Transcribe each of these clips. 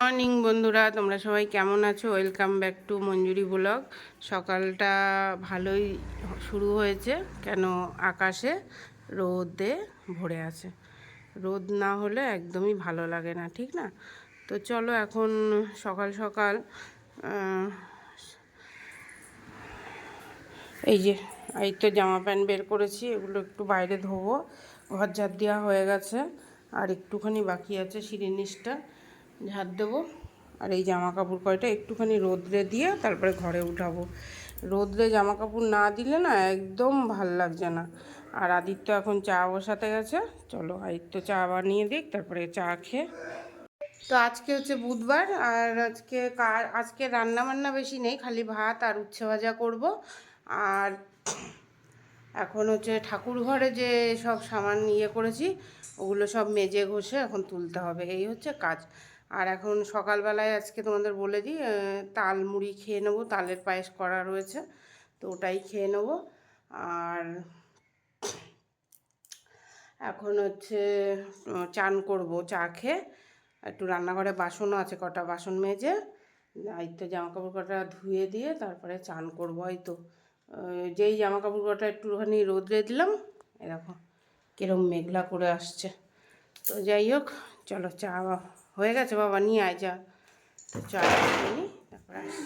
Morning, বন্ধুরা। তোমরা সবাই কেমন আছো? Welcome back to Manjuri blog. সকালটা ভালোই শুরু হয়েছে, কেন আকাশে রোদে ভরে আছে। রোদ না হলে একদমই ভালো লাগে না, ঠিক না? তো চলো এখন সকাল সকাল এই যে, এই তো জামা প্যান্ট বের করেছি, এগুলো একটু বাইরে ধোবো। ঘর ঝাড় দেওয়া হয়ে গেছে, আর একটুখানি বাকি আছে সিঁড়ির নিচটা। ঝাড় দেবো। আর এই জামা কাপড় কয়টা একটুখানি রোদ্রে দিয়ে তারপরে ঘরে উঠাবো। রোদ্রে জামা কাপড় না দিলে না একদম ভালো লাগছে না। আর আদিত্য এখন চা বসাতে গেছে। চলো আদিত্য চা বানিয়ে দিক, তারপরে চা খেয়ে। তো আজকে হচ্ছে বুধবার, আর আজকে আজকে রান্না বান্না বেশি নেই, খালি ভাত আর উচ্ছে ভাজা করব। আর এখন হচ্ছে ঠাকুর ঘরে যে সব সামান ইয়ে করেছি, ওগুলো সব মেজে ঘষে এখন তুলতে হবে। এই হচ্ছে কাজ। আর এখন সকালবেলায় আজকে তোমাদের বলে দিই তাল মুড়ি খেয়ে নেব, তালের পায়েস করা রয়েছে, তো ওটাই খেয়ে নেব। আর এখন হচ্ছে চান করব, চা খেয়ে। একটু রান্নাঘরে বাসনও আছে, কটা বাসন মেজে এই তো জামা কাপড় কটা ধুয়ে দিয়ে তারপরে চান করব হয়তো যেই জামা কাপড় কটা একটুখানি রোদ্রে দিলাম এরকম কীরকম মেঘলা করে আসছে। তো যাই হোক, চলো চা হয়ে গেছে বাবা নিয়ে আয় যা তো চা খেয়ে নিই তারপরে আসি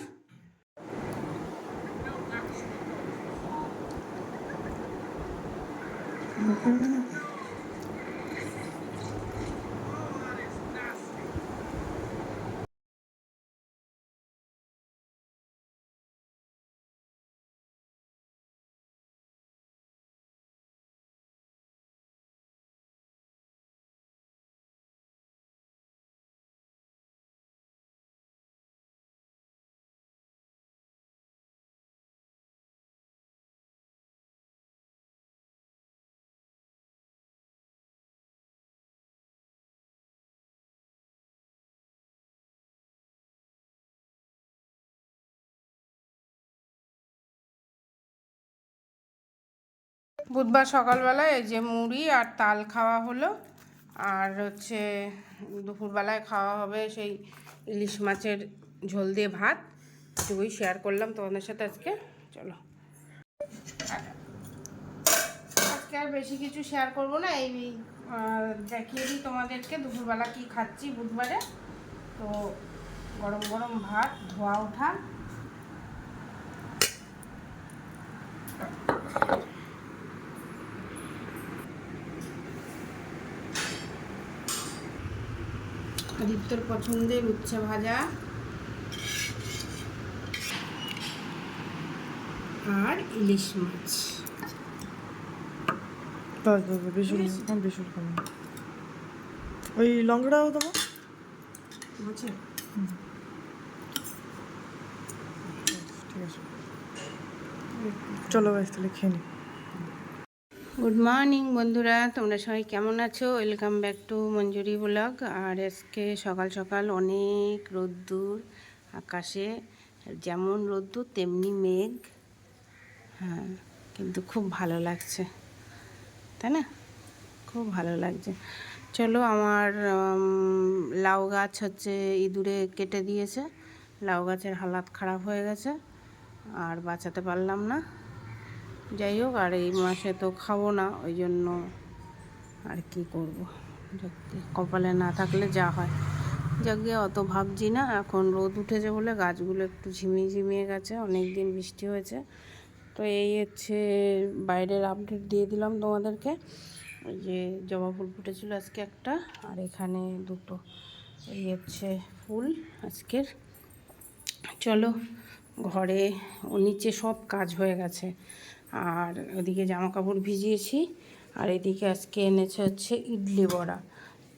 বুধবার সকালবেলায় এই যে মুড়ি আর তাল খাওয়া হলো। আর হচ্ছে দুপুরবেলায় খাওয়া হবে সেই ইলিশ মাছের ঝোল দিয়ে ভাত। এটুকুই শেয়ার করলাম তোমাদের সাথে আজকে। চলো। আজকে আর বেশি কিছু শেয়ার করব না, এই দেখিয়ে দিই তোমাদেরকে দুপুরবেলা কি খাচ্ছি বুধবারে। তো গরম গরম ভাত, ধোয়া ওঠা আদিত্যর পছন্দের উচ্ছে ভাজা। আর ইলিশ মাছ। ওই লঙ্কাটাও দেবো? বুঝছে ঠিক আছে। চলো গাছ তাহলে খেয়ে নিই গুড মর্নিং বন্ধুরা। তোমরা সবাই কেমন আছো? Welcome back to Manjuri blog আর আজকে সকাল সকাল অনেক রোদ্দুর আকাশে। যেমন রোদ্দুর, তেমনি মেঘ। হ্যাঁ কিন্তু খুব ভালো লাগছে। তাই না? খুব ভালো লাগছে। চলো আমার লাউ গাছ হচ্ছে ইঁদুরে কেটে দিয়েছে। লাউ গাছের হালাত খারাপ হয়ে গেছে। আর বাঁচাতে পারলাম না। যাই হোক, আর এই মাসে তো খাব না, ওই জন্য আর কি করব? কপালে না থাকলে যা হয়। যাকে অত ভাবছি না, এখন রোদ উঠেছে বলে গাছগুলো একটু ঝিমিয়ে ঝিমিয়ে গেছে অনেক দিন বৃষ্টি হয়েছে। তো এই হচ্ছে বাইরের আপডেট দিয়ে দিলাম তোমাদেরকে। ওই যে জবা ফুল ফুটেছিল আজকে একটা, আর এখানে দুটো। এই হচ্ছে ফুল আজকের। চলো, ঘরে ও নিচে সব কাজ হয়ে গেছে। আর ওদিকে জামা কাপড় ভিজিয়েছি, আর এদিকে আজকে এনেছে হচ্ছে ইডলি বড়া।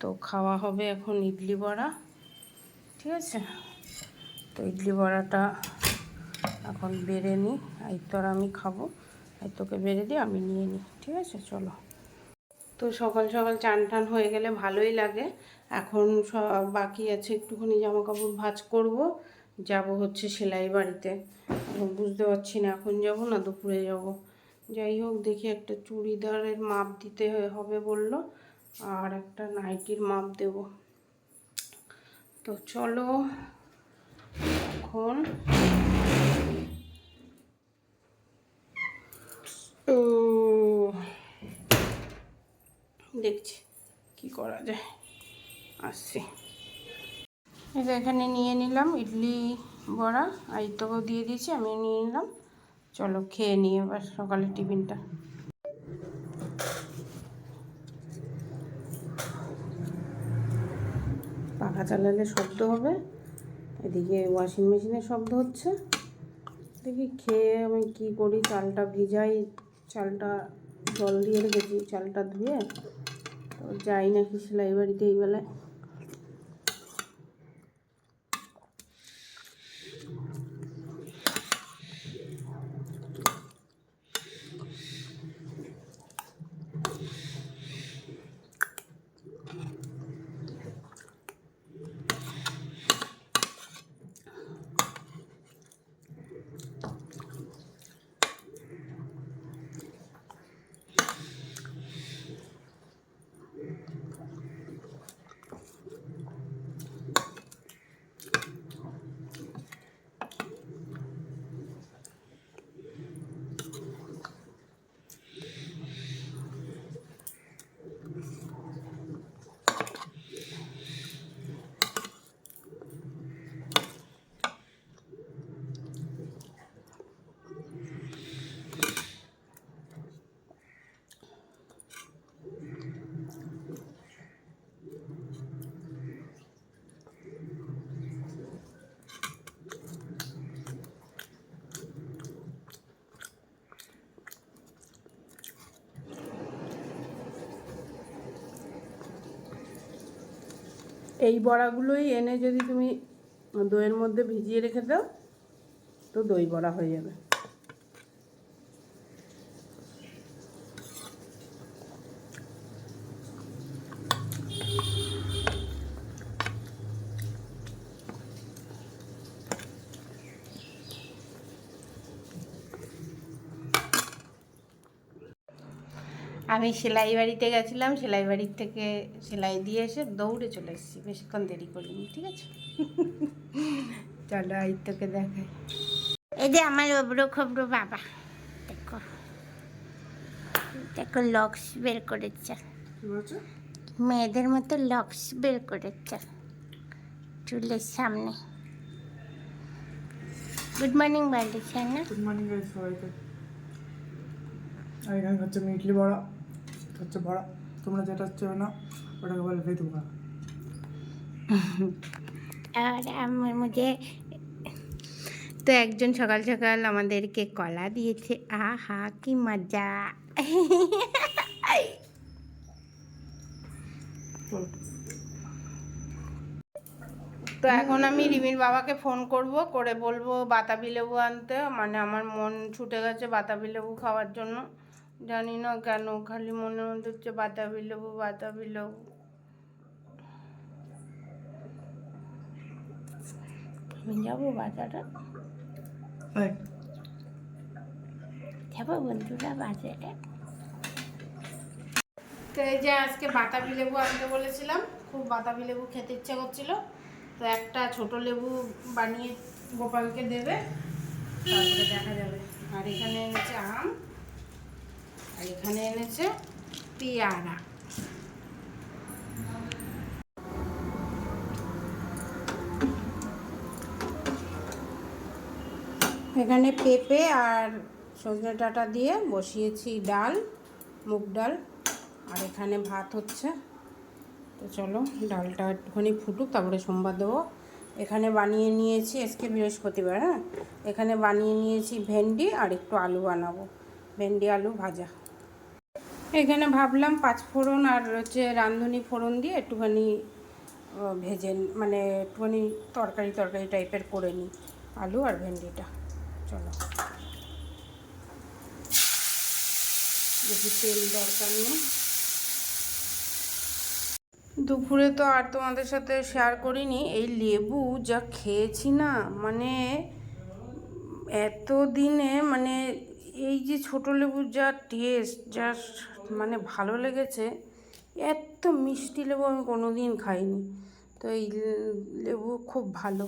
তো খাওয়া হবে এখন ইডলি বড়া, ঠিক আছে? তো ইডলি বড়াটা এখন বেড়ে নিই। এই তো আর আমি খাব। এই তোকে বেড়ে দিই আমি নিয়ে নিই, ঠিক আছে? চলো। তো সকাল সকাল চান টান হয়ে গেলে ভালোই লাগে। এখন সব বাকি আছে, একটুখানি জামা কাপড় ভাঁজ করব। যাব হচ্ছে সেলাই বাড়িতে। বুঝতে পারছি না এখন যাব না, দুপুরে যাব। যাই হোক, দেখি একটা চুড়িদারের মাপ দিতে হবে বলল, আর একটা নাইটির মাপ দেব। তো চলো, এখন দেখছি কি করা যায়। আসছি। এটা এখানে নিয়ে নিলাম ইডলি বড়া, আর তোকেও দিয়ে দিয়েছি, আমি নিয়ে নিলাম। চলো খেয়ে নিই এবার সকালের টিফিনটা। পাখা চালালে শব্দ হবে, এদিকে ওয়াশিং মেশিনে শব্দ হচ্ছে। দেখি খেয়ে আমি কি করি, চালটা ভিজাই, চালটা জল দিয়ে রেখেছি, চালটা ধুয়ে। তো যাই নাকি সেলাই বাড়িতে এই বেলায়। এই বড়াগুলোই এনে যদি তুমি দইয়ের মধ্যে ভিজিয়ে রেখে দাও, তো দই বড়া হয়ে যাবে। আমি সেলাই বাড়িতে গেছিলাম সেলাই বাড়ির থেকে সেলাই দিয়ে এসে দৌড়ে চলে এসেছি। বেশিক্ষণ দেরি করিনি ঠিক আছে? চলো এই তোকে দেখাই। এই যে আমার অব্রো খবরো বাবা দেখো। দেখো লক্স বের করেছে। মেয়েদের মতো লক্স বের করেছে চুলের সামনে। গুড মর্নিং না গুড মর্নিং সবাইকে। আর এখানে হচ্ছে ইডলি বড়া। হচ্ছে বড়া। তোমরা যেটা হচ্ছে না ওটাকে বলে বড়া। আর আমার তো একজন সকাল সকাল আমাদেরকে কলা দিয়েছে। আহা কি মজা। তো এখন আমি রিমির বাবাকে ফোন করব করে বলব বাতাবি লেবু আনতে। মানে আমার মন ছুটে গেছে বাতাবি লেবু খাওয়ার জন্য। জানি না কেন খালি মনে মধ্যে হচ্ছে বাতাবি লেবু বাতাবি লেবু আমি যাব বাজারে? যাব বন্ধুরা বাজারে। তো এই যে আজকে বাতাবি লেবু আনতে বলেছিলাম খুব বাতাবি লেবু খেতে ইচ্ছে করছিল। তো একটা ছোট লেবু বানিয়ে গোপালকে দেবে তারপরে দেখা যাবে। আর এখানে হচ্ছে আম। এখানে এনেছে পেয়ারা। এখানে পেঁপে আর সজনে ডাঁটা দিয়ে বসিয়েছি ডাল, মুগ ডাল, আর এখানে ভাত হচ্ছে। তো চলো ডালটা একটুখানি ফুটুক, তারপরে সোমবার দেবো। এখানে বানিয়ে নিয়েছি, আজকে বৃহস্পতিবার হ্যাঁ? এখানে বানিয়ে নিয়েছি ভেন্ডি আর একটু আলু বানাবো। ভেন্ডি, আলু ভাজা। এখানে ভাবলাম পাঁচ ফোড়ন আর হচ্ছে রাঁধুনি ফোড়ন দিয়ে একটুখানি ভেজে মানে একটুখানি তরকারি তরকারি টাইপের করে নিই, আলু আর ভেন্ডিটা। চলো। বেশি তেল দরকার নেই। দুপুরে তো আর তোমাদের সাথে শেয়ার করিনি, এই লেবু যা খেয়েছি না মানে এত দিনে মানে এই যে ছোট লেবুর যা টেস্ট যা মানে ভালো লেগেছে। এত মিষ্টি লেবু আমি কোনো দিন খাইনি। তো এই লেবু খুব ভালো।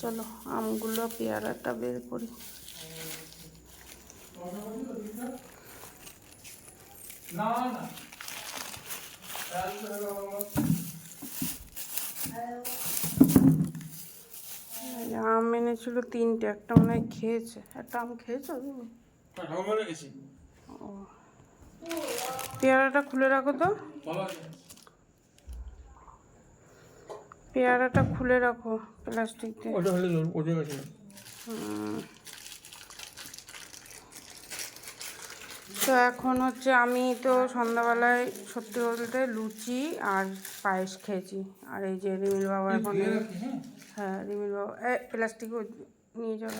চলো আমগুলো পেয়ারাটা বের করি। আম এনেছিল তিনটে একটা মনে হয় খেয়েছে। একটা আম খেয়েছো তুমি? ও। পেয়ারাটা খুলে রাখো তো। পেয়ারাটা খুলে রাখো প্লাস্টিক দিয়ে ওটা হলে ওটা গেছিল তো এখন হচ্ছে আমি তো সন্ধ্যাবেলায় সত্যি বলতে লুচি আর পায়েস খেয়েছি। আর এই যে রিমিল বাবা এখন হ্যাঁ। রিমিল বাবা এ প্লাস্টিক নিয়ে যাব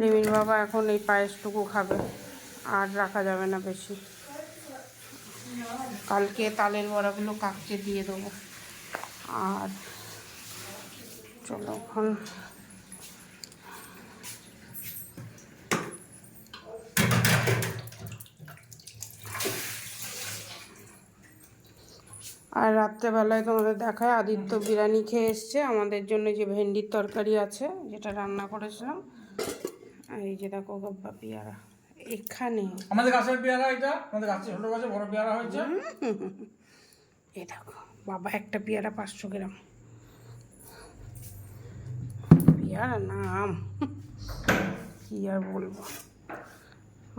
রিমিল বাবা এখন এই পায়েসটুকু খাবে। আর রাখা যাবে না বেশি। কালকে তালের বড়াগুলো কাককে দিয়ে দেবো। আর চলো এখন আর রাত্রেবেলায় তোমাদের দেখায় আদিত্য বিরিয়ানি খেয়ে এসছে। আমাদের জন্য যে ভেন্ডির তরকারি আছে, যেটা রান্না করেছিলাম আর এই যে দেখো গব্বা পিয়ারা। এখানে। আমাদের গাছের পেয়ারা এটা? আমাদের গাছের ছোট গাছে বড় পেয়ারা হয়েছে। এ দেখো বাবা একটা পেয়ারা পাঁচশো গ্রাম। পেয়ারা নাম। কি আর বলব?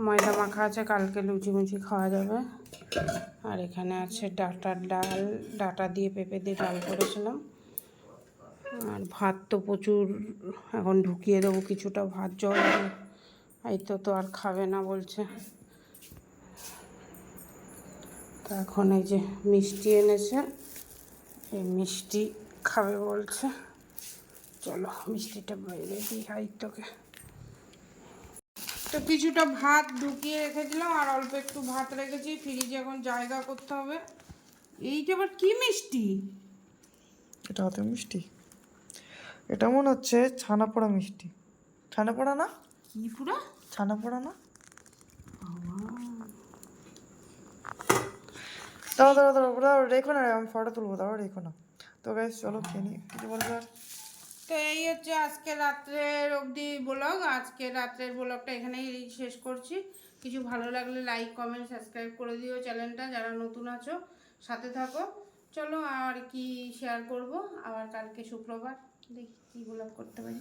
ময়দা মাখা আছে কালকে লুচি মুচি খাওয়া যাবে। আর এখানে আছে ডাটার ডাল ডাটা দিয়ে পেঁপে দিয়ে ডাল করেছিলাম। আর ভাত তো প্রচুর, এখন ঢুকিয়ে দেবো কিছুটা ভাত, জল এই তো তো আর খাবে না বলছে। তো এখন এই যে মিষ্টি এনেছে, এই মিষ্টি খাবে বলছে। চলো, মিষ্টিটা বাইরে দিই আদিত্যকে তো কিছুটা ভাত ঢুকিয়ে রেখেছিলাম, আর অল্প একটু ভাত রেখেছি। ফ্রিজে এখন জায়গা করতে হবে। এইটা আবার কি মিষ্টি? এটা হাতের মিষ্টি? এটা মনে হচ্ছে ছানা পোড়া মিষ্টি। ছানা পোড়া না? কি পুরা? ছানা পোড়া না দাঁড়া দাঁড়া দাঁড়া দাঁড়া রেখো না আমি ফটো তুলবো দাঁড়া রেখো না। তো গাইস চলো খেয়ে কিছু বলবে তো এই হচ্ছে আজকে রাত্রের অবধি ব্লগ আজকে রাত্রের ব্লগটা এখানেই শেষ করছি। কিছু ভালো লাগলে লাইক কমেন্ট সাবস্ক্রাইব করে দিও চ্যানেলটা যারা নতুন আছো সাথে থাকো। চলো আর কি শেয়ার করব আবার কালকে শুক্রবার। দেখি কী ব্লগ করতে পারি